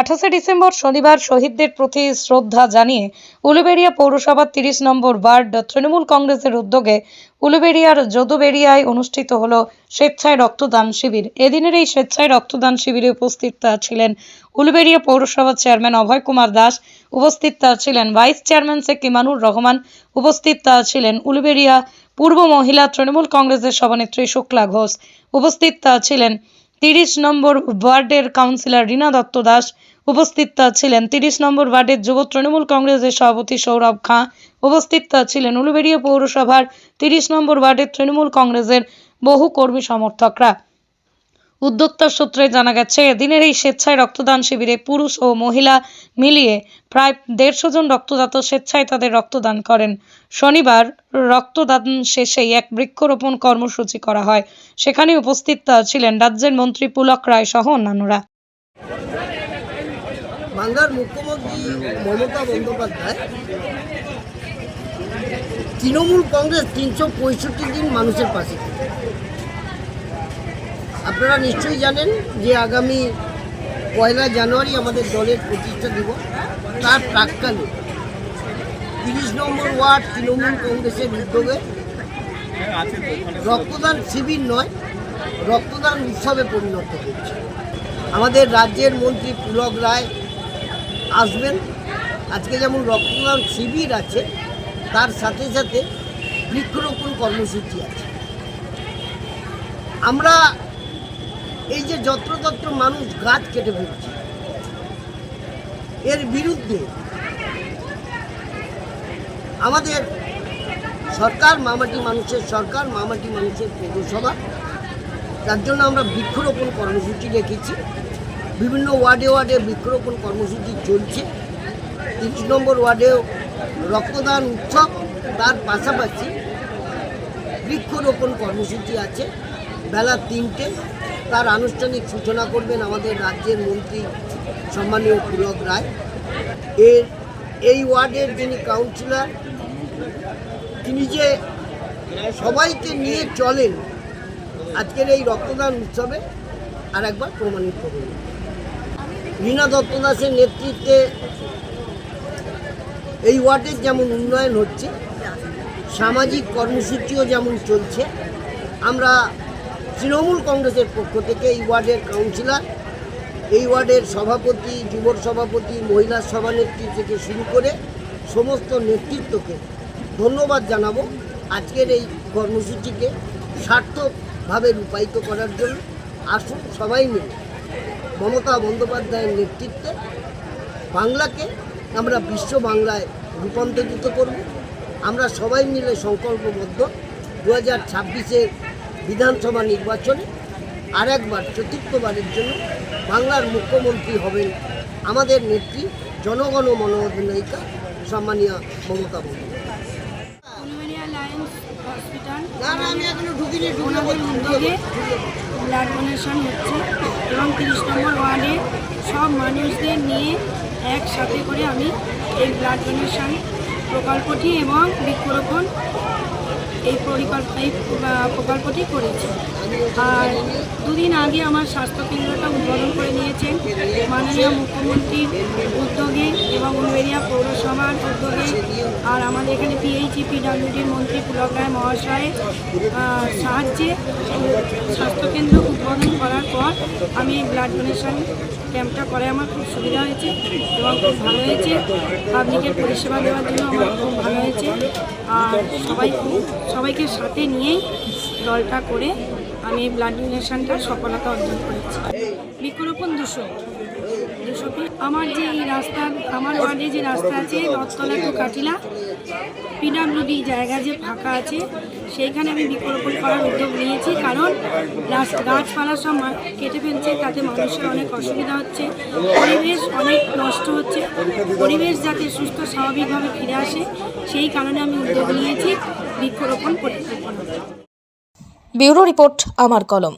আঠাশে ডিসেম্বর শনিবার শহীদদের প্রতি শ্রদ্ধা জানিয়ে উলুবেড়িয়া পৌরসভার তিরিশ নম্বর ওয়ার্ড তৃণমূল কংগ্রেসের উদ্যোগে উলুবেড়িয়ার যদুবেড়িয়ায় অনুষ্ঠিত হল স্বেচ্ছায় রক্তদান শিবির। এদিনের এই স্বেচ্ছায় রক্তদান শিবিরে উপস্থিত ছিলেন উলুবেড়িয়া পৌরসভার চেয়ারম্যান অভয় কুমার দাস, উপস্থিত ছিলেন ভাইস চেয়ারম্যান শেখ ইমানুর রহমান, উপস্থিত ছিলেন উলুবেড়িয়া পূর্ব মহিলা তৃণমূল কংগ্রেসের সভানেত্রী শুক্লা ঘোষ, উপস্থিত ছিলেন তিরিশ নম্বর ওয়ার্ডের কাউন্সিলর রীনা দত্ত দাস উপস্থিত ছিলেন। তিরিশ নম্বর ওয়ার্ডের যুব তৃণমূল কংগ্রেসের সভাপতি সৌরভ খাঁ উপস্থিত ছিলেন। উলুবেড়িয়া পৌরসভার তিরিশ নম্বর ওয়ার্ডের তৃণমূল কংগ্রেসের বহু কর্মী সমর্থকরা। উদ্যোক্তার সূত্রে জানা গেছে, এদিনের এই স্বেচ্ছায় রক্তদান শিবিরে পুরুষ ও মহিলা মিলিয়ে প্রায় দেড়শো জন রক্তদাতা স্বেচ্ছায় তাদের রক্তদান করেন। শনিবার রক্তদান শেষেই এক বৃক্ষরোপণ কর্মসূচি করা হয়। সেখানে উপস্থিত ছিলেন রাজ্যের মন্ত্রী পুলক রায় সহ অন্যান্যরা। বাংলার মুখ্যমন্ত্রী মমতা বন্দ্যোপাধ্যায়, তৃণমূল কংগ্রেস তিনশো পঁয়ষট্টি দিন মানুষের পাশে। আপনারা নিশ্চয়ই জানেন যে আগামী পয়লা জানুয়ারি আমাদের দলের প্রতিষ্ঠা দিবস। তার প্রাককালে তিরিশ নম্বর ওয়ার্ড তৃণমূল কংগ্রেসের উদ্যোগে রক্তদান শিবির নয়, রক্তদান উৎসবে পরিণত হচ্ছে আমাদের রাজ্যের মন্ত্রী পুলক রায় আসবেন। আজকে যেমন রক্তদান শিবির আছে, তার সাথে সাথে বৃক্ষরোপণ কর্মসূচি আছে। আমরা এই যে যত্রতত্র মানুষ গাছ কেটে ফেলছে, এর বিরুদ্ধে আমাদের সরকার, মামাটি মানুষের সরকার, মামাটি মানুষের পৌরসভা, তার জন্য আমরা বৃক্ষরোপণ কর্মসূচি রেখেছি। বিভিন্ন ওয়ার্ডে ওয়ার্ডে বৃক্ষরোপণ কর্মসূচি চলছে। তিরিশ নম্বর ওয়ার্ডেও রক্তদান উৎসব, তার পাশাপাশি বৃক্ষরোপণ কর্মসূচি আছে। বেলা তিনটে তার আনুষ্ঠানিক সূচনা করবেন আমাদের রাজ্যের মন্ত্রী সম্মানীয় পুলক রায়। এর, এই ওয়ার্ডের যিনি কাউন্সিলর, তিনি যে সবাইকে নিয়ে চলেন আজকের এই রক্তদান উৎসবে, আর একবার প্রমাণিত হল। রীনা দত্ত দাসের নেতৃত্বে এই ওয়ার্ডের যেমন উন্নয়ন হচ্ছে, সামাজিক কর্মসূচিও যেমন চলছে, আমরা তৃণমূল কংগ্রেসের পক্ষ থেকে এই ওয়ার্ডের কাউন্সিলর, এই ওয়ার্ডের সভাপতি যুব সভাপতি, মহিলা সভানেত্রী থেকে শুরু করে সমস্ত নেতৃত্বকে ধন্যবাদ জানাব আজকের এই কর্মসূচিকে সার্থকভাবে রূপায়িত করার জন্য। আসুন সবাই মিলে মমতা বন্দ্যোপাধ্যায়ের নেতৃত্বে বাংলাকে আমরা বিশ্ব বাংলায় রূপান্তরিত করব। আমরা সবাই মিলে সংকল্পবদ্ধ। দু হাজার ছাব্বিশের বিধানসভা নির্বাচনে আর একবার চতুর্থবারের জন্য বাংলার মুখ্যমন্ত্রী হবেন আমাদের নেত্রী জনগণ মনোধিনায়িকা সম্মানীয় মমতা বন্দ্যোপাধ্যায়। ব্লাড ডোনেশন হচ্ছে এবং তিরিশ নম্বর ওয়ার্ডে সব মানুষদের নিয়ে একসাথে করে আমি এই ব্লাড ডোনেশন প্রকল্পটি এবং বৃক্ষরোপণ এই পরিকল্প, এই প্রকল্পটি করেছি। আর দুদিন আগে আমার স্বাস্থ্যকেন্দ্রটা উদ্বোধন করে নিয়েছেন মাননীয় মুখ্যমন্ত্রীর উদ্যোগে এবং উলবেড়িয়া পৌরসভার উদ্যোগে। আর আমাদের এখানে পিএইচি পিডাব্লিউডির মন্ত্রী পুলক রায় মহাশয়ের সাহায্যে স্বাস্থ্যকেন্দ্র উদ্বোধন করার পর আমি এই ব্লাড ডোনেশন ক্যাম্পটা করে আমার খুব সুবিধা হয়েছে এবং খুব ভালো হয়েছে। পাবলিকের পরিষেবা দেওয়ার জন্য আমার খুব ভালো হয়েছে। আর সবাই খুব সবাইকে সাথে নিয়েই দলটা করে আমি এই ব্লাড ডোনেশনটা সফলতা অর্জন করেছি। বৃক্ষরোপণ দুশো। দুশো আমার যে এই রাস্তা, আমার ওয়ার্ডে যে রাস্তা আছে, রথতলা টু কাটিলা পিডাব্লিউডি জায়গা যে ফাঁকা আছে সেইখানে আমি বৃক্ষরোপণ করার উদ্যোগ নিয়েছি, কারণ গাছপালা সব কেটে ফেলছে, তাতে মানুষের অনেক অসুবিধা হচ্ছে, পরিবেশ অনেক নষ্ট হচ্ছে, পরিবেশ যাতে সুস্থ, স্বাভাবিকভাবে ফিরে আসে, সেই কারণে আমি উদ্যোগ নিয়েছি বৃক্ষরোপণ পরিকল্পনা ব্যুরো রিপোর্ট, আমার কলম।